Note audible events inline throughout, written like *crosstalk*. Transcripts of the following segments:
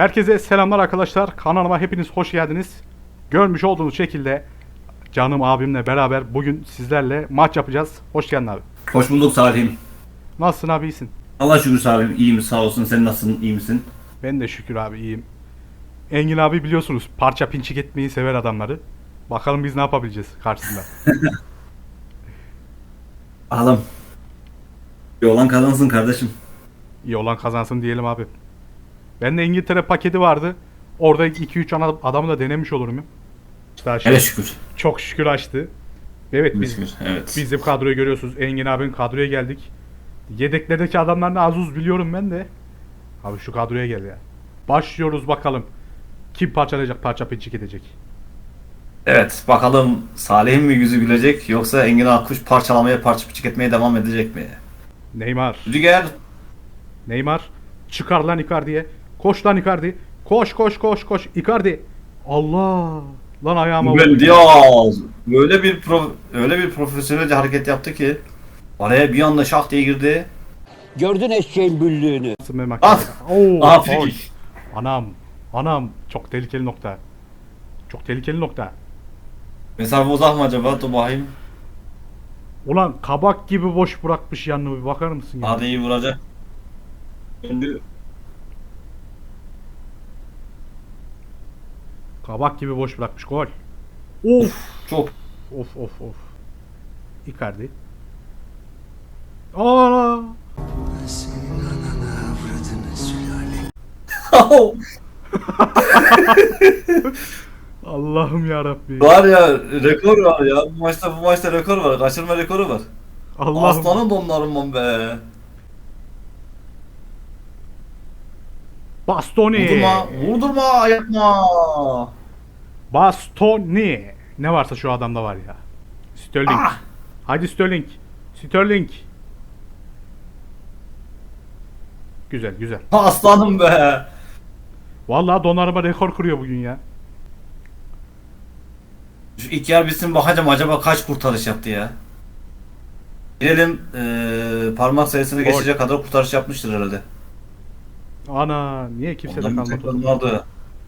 Herkese selamlar arkadaşlar. Kanalıma hepiniz hoş geldiniz. Görmüş olduğunuz şekilde canım abimle beraber bugün sizlerle maç yapacağız. Hoş geldin abi. Hoş bulduk Salih'im. Nasılsın abi iyisin? Allah şükür Salih'im. İyiyim sağ olsun. Sen nasılsın? iyi misin? Ben de şükür abi iyiyim. Engin abi biliyorsunuz parça pinçik etmeyi sever adamları. Bakalım biz ne yapabileceğiz karşısında. *laughs* Bakalım. Bir olan kazansın kardeşim. İyi olan kazansın diyelim abi. Ben de İngiltere paketi vardı. Orada 2-3 ana adamı da denemiş olurum. Daha şey, Hele şükür. çok şükür açtı. Evet biz şükür. Evet. Bizim kadroyu görüyorsunuz. Engin abinin kadroya geldik. Yedeklerdeki adamlar ne az uz biliyorum ben de. Abi şu kadroya gel ya. Başlıyoruz bakalım. Kim parçalayacak, parça pinçik edecek. Evet bakalım Salih'in mi yüzü gülecek yoksa Engin Akkuş parçalamaya parça piçik etmeye devam edecek mi? Neymar. Rüdiger. Neymar. Çıkar lan Icardi'ye. Koş lan Icardi. Koş koş koş koş. Icardi. Allah. Lan ayağıma vurdu. Diaz. Böyle bir pro, öyle bir profesyonelce hareket yaptı ki araya bir anda şah diye girdi. Gördün eşeğin büllüğünü. At. Oo, frikik. Anam. Anam. Çok tehlikeli nokta. Çok tehlikeli nokta. Mesafe uzak mı acaba? Dur bakayım. Ulan kabak gibi boş bırakmış yanını bir bakar mısın ya? Hadi iyi vuracak. Şimdi Kabak gibi boş bırakmış gol. Of çok of of of. Icardi. Ana! Allah'ım ya Rabbi. Var ya rekor var ya. Bu maçta bu maçta rekor var. Kaçırma rekoru var. Allah'ım. Aslanın donlarım be. Bastoni. Vurdurma, vurdurma, yapma. Bastoni. Ne varsa şu adamda var ya. Sterling. Ah! Hadi Sterling. Sterling. Güzel güzel. Aslanım be. Vallahi Donnarumma rekor kırıyor bugün ya. Şu ilk yer bitsin bakacağım acaba kaç kurtarış yaptı ya. Bilelim eee parmak sayısını geçecek kadar kurtarış yapmıştır herhalde. Ana niye kimse de Ondan bir tek.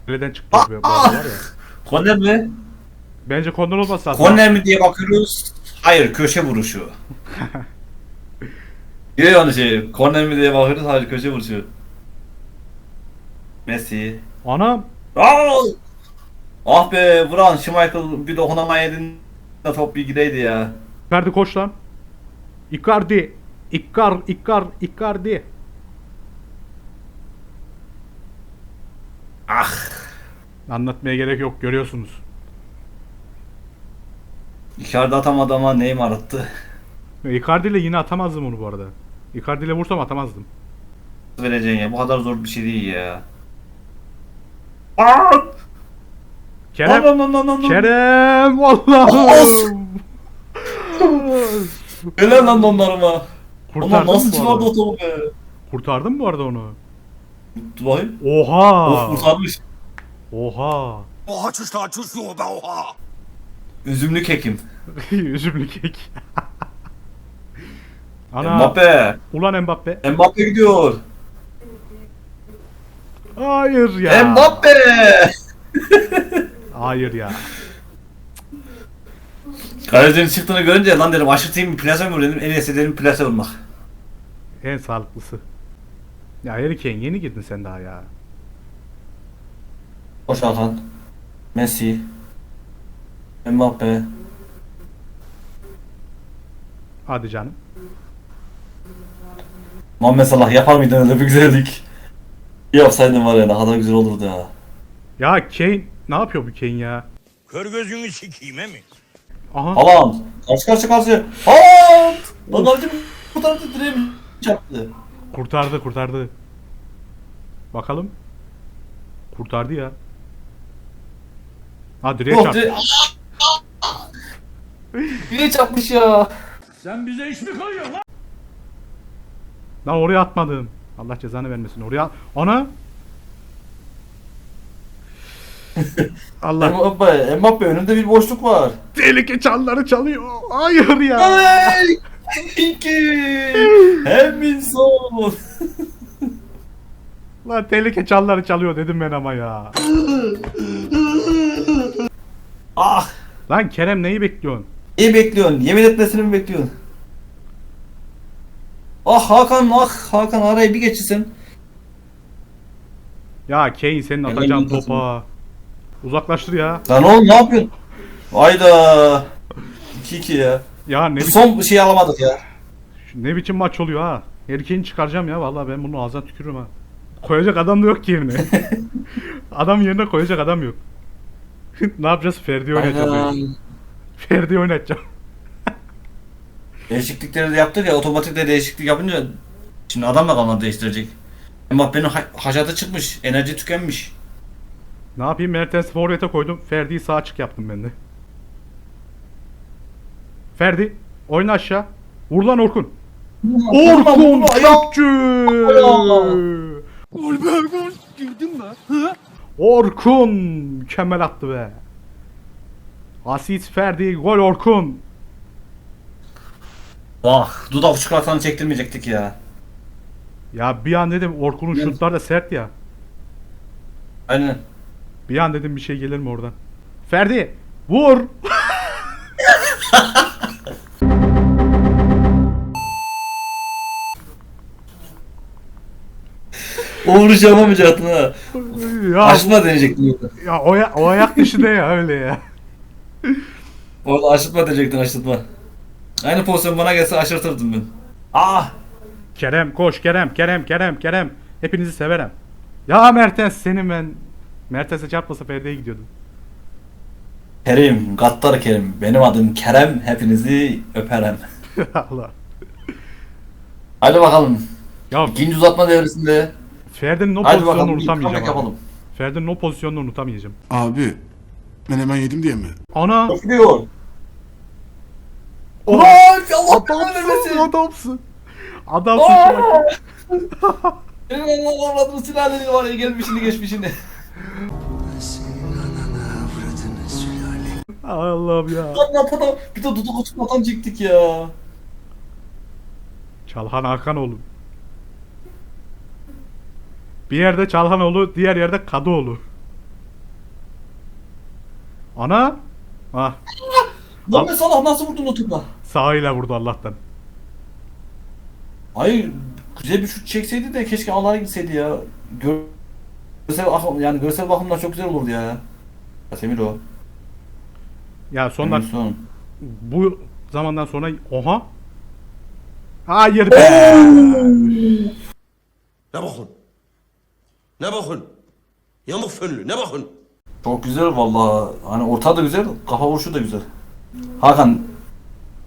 Kaleden çıktı bu arada var ya. Korner mi? Bence kondor olması lazım. Korner mi diye bakıyoruz. Hayır köşe vuruşu. *laughs* Yine yanlış şey. Korner mi diye bakıyoruz. Hayır köşe vuruşu. Messi. Anam. Aa! Ah be Vuran Schmeichel bir dokunamaydın da top bir gideydi ya. Icardi koş lan. Icardi. Ikar, Ikar, Icardi. Ah. Anlatmaya gerek yok görüyorsunuz. İçeride atamadı ama Neymar attı. Icardi ile yine atamazdım onu bu arada. Icardi ile vursam atamazdım. Vereceksin ya bu kadar zor bir şey değil ya. Aa! Kerem. Lan lan lan lan lan. Kerem. Allah'ım. Helal lan onlarıma. Ama Kurtardın nasıl mı bu çıkardı arada? o topu be? Kurtardın mı bu arada onu? Bakayım. Oha. Of kurtarmış. Oha. Oha çüş yok be oha. Üzümlü kekim. *laughs* Üzümlü kek. *laughs* Ana. Mbappe. Ulan Mbappe. Mbappe gidiyor. Hayır ya. Mbappe. *laughs* Hayır ya. Kalecinin çıktığını görünce lan dedim aşırtayım bir plase mi dedim en iyisi dedim plase vurmak. En sağlıklısı. Ya Harry Kane yeni girdin sen daha ya. Koş Hakan. Messi. Mbappe. Hadi canım. Muhammed Salah yapar mıydın öyle bir güzellik? Yapsaydın var ya ne kadar güzel olurdu ya. Ya Kane ne yapıyor bu Kane ya? Kör gözünü sikeyim he mi? Aha. Haaland. Karşı karşı karşı. Haaland. Lan abicim bu tarafta direğim çarptı. Kurtardı kurtardı. Bakalım. Kurtardı ya. Ha direğe Yok çarptı. dire... Direğe çarpmış ya. Sen bize iş mi koyuyorsun lan? Lan oraya atmadım. Allah cezanı vermesin. Oraya ana. *laughs* Allah Mbappe, Mbappe önünde bir boşluk var. tehlike çanları çalıyor. Hayır ya. Ay! İki! Hem son! Lan tehlike çalları çalıyor dedim ben ama ya. *laughs* Ah! Lan Kerem neyi bekliyorsun? İyi bekliyorsun. Yemin etmesini mi bekliyorsun? Ah Hakan ah Hakan arayı bir geçirsen. Ya Kane senin Helal atacağın topa. Uzaklaştır ya. Lan oğlum ne yapıyorsun? Hayda. 2-2 ya. Ya ne Bu biçim, son şeyi alamadık ya. ne biçim maç oluyor ha. Erkeğini çıkaracağım ya vallahi ben bunu ağzına tükürürüm ha. Koyacak adam da yok ki yerine. *laughs* adam yerine koyacak adam yok. *laughs* ne yapacağız? Ferdi oynatacağız. Aynen. Ferdi oynatacağım. Değişiklikleri de yaptık ya otomatik de değişiklik yapınca şimdi adam da kalmadı değiştirecek. Mbappe'nin ha- haşatı çıkmış. Enerji tükenmiş. Ne yapayım? Mertens forvete koydum. Ferdi'yi sağ açık yaptım ben de. Ferdi oyna aşağı. Vur lan Orkun. Orkun Kökçü. Gol be gol. Girdin mi? Orkun mükemmel attı be. Asist Ferdi gol Orkun. Vah dudak çikolatanı çektirmeyecektik ya. Ya bir an dedim Orkun'un Evet. şutları da sert ya. Aynen. Bir an dedim bir şey gelir mi oradan. Ferdi vur. *laughs* O vuruş yapamayacaktın ha. ya, Aşırtma deneyecektin orada. ya o, ya- o ayak dışı ne ya öyle ya. Orada aşırtma deneyecektin aşırtma. Aynı pozisyon bana gelse aşırtırdım ben. Ah! Kerem koş Kerem Kerem Kerem Kerem. Hepinizi severim. Ya Mertens senin ben. Mertens'e çarpmasa Ferdi'ye gidiyordum. Kerim, Gattar Kerim. Benim adım Kerem. Hepinizi öperem. *laughs* Allah. Hadi bakalım. Ya İkinci uzatma devresinde. Ferdi'nin o Hadi pozisyonunu bakalım. Bir unutamayacağım. comeback abi. yapalım. Ferdi'nin o pozisyonunu unutamayacağım. Abi ben hemen yedim diye mi? Ana. Gidiyor. Oh. Allah belanı Adamsın vermesin. adamsın. Adamsın şu *laughs* bak. Senin Allah avradını silahları var ya gelmişini geçmişini. *laughs* Allah'ım ya. Lan adam bir de dudak uçmadan çektik ya. Çalhan Hakanoğlu. Bir yerde Çalhanoğlu, diğer yerde Kadıoğlu. Ana. Ah, Lan be Salah nasıl vurdun o topa? sağıyla vurdu Allah'tan. Hayır güzel bir şut çekseydi de keşke Allah'a gitseydi ya. Görsel bakım yani görsel bakımdan çok güzel olurdu ya. Casemiro. Ya sonlar Son. bu zamandan sonra oha. Hayır be. Ne bakın? Ne bakın? Yamuk fönlü ne bakın? Çok güzel vallahi. Hani orta da güzel, kafa vuruşu da güzel. Hakan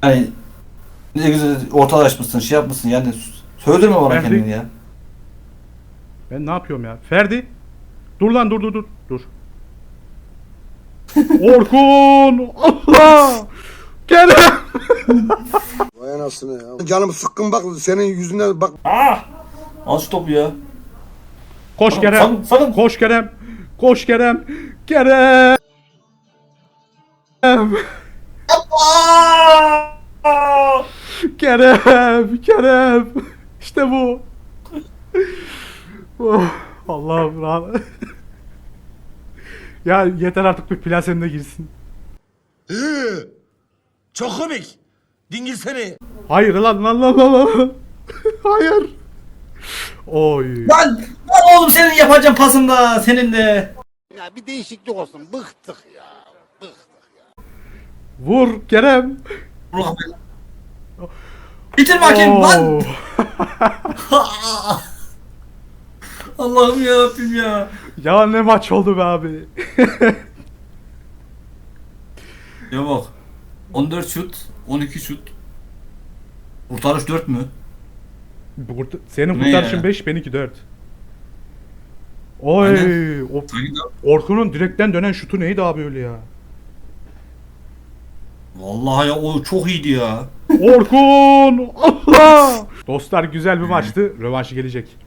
yani ne güzel ortalaşmışsın, şey yapmışsın yani söyleme bana Verdi. kendini ya. Ben ne yapıyorum ya? Ferdi. Dur lan dur dur dur. Dur. *laughs* Orkun! Allah! Kerem! Vay anasını ya. Canım sıkkın bak senin yüzüne bak. Ah! Al şu topu ya. Koş Kerem. sakın, sakın. Koş Kerem. Koş Kerem. Kerem. Kerem. Kerem. İşte bu. Oh, Allah'ım rahat. ya yeter artık bir plasen de girsin. Çok komik. Dingil seni. Hayır lan lan lan lan lan. Hayır. Oy. Lan, lan oğlum senin yapacağın pasında senin de. Ya bir değişiklik olsun. Bıktık ya. Vur Kerem. Ulan be. Bitir bakayım lan. Oo. *laughs* Allah'ım ya Rabbim ya. ya ne maç oldu be abi. *laughs* Ya bak. 14 şut, 12 şut. Kurtarış 4 mü? Burada- Senin Ne kurtarışın ya? 5, benimki 4. Oy, o Sanki de- Orkun'un direkten dönen şutu neydi abi öyle ya? Vallahi ya o çok iyiydi ya. Orkun! *laughs* Allah! Dostlar güzel bir maçtı. Rövanşı gelecek.